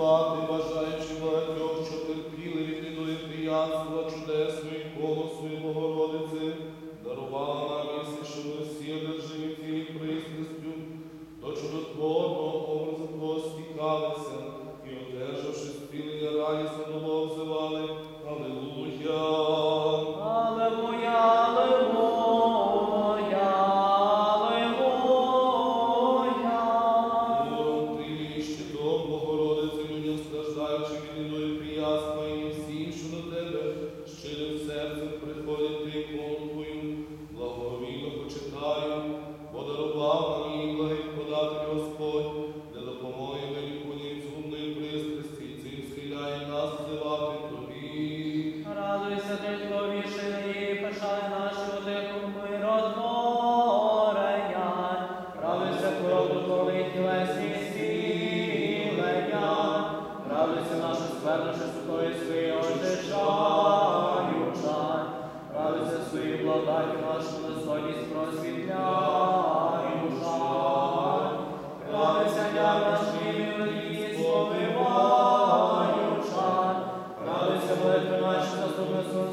вшанувати, бажаючи багатьох, що терпіли від недої приянства чудесної і Богородиці, дарувала нам місце, що ми всі одержимі цією пристрастю, до чудотворного образу Твого стікалися, і одержавши спілення радісно нам її благий податель Господь, для допомоги вилікуванні зумної пристрасті, і цим схиляє нас взивати тобі. Радуйся, ти зловішений, пишай наші одиху миротворення. Радуйся, коробу твоїх тілесні зцілення. Радуйся, наша скверна чистотою своєї очищаюча. Радуйся, своїй благодаті нашу достойність просвітляюча.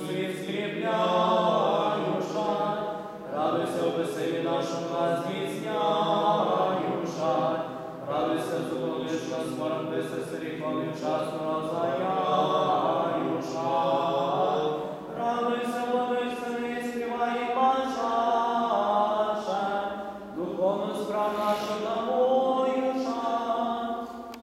Ісусі, скріпляй душа, радуйся в веселі нашому нас душа, радуйся, зупиниш нас, мором висесері, хвалив часу на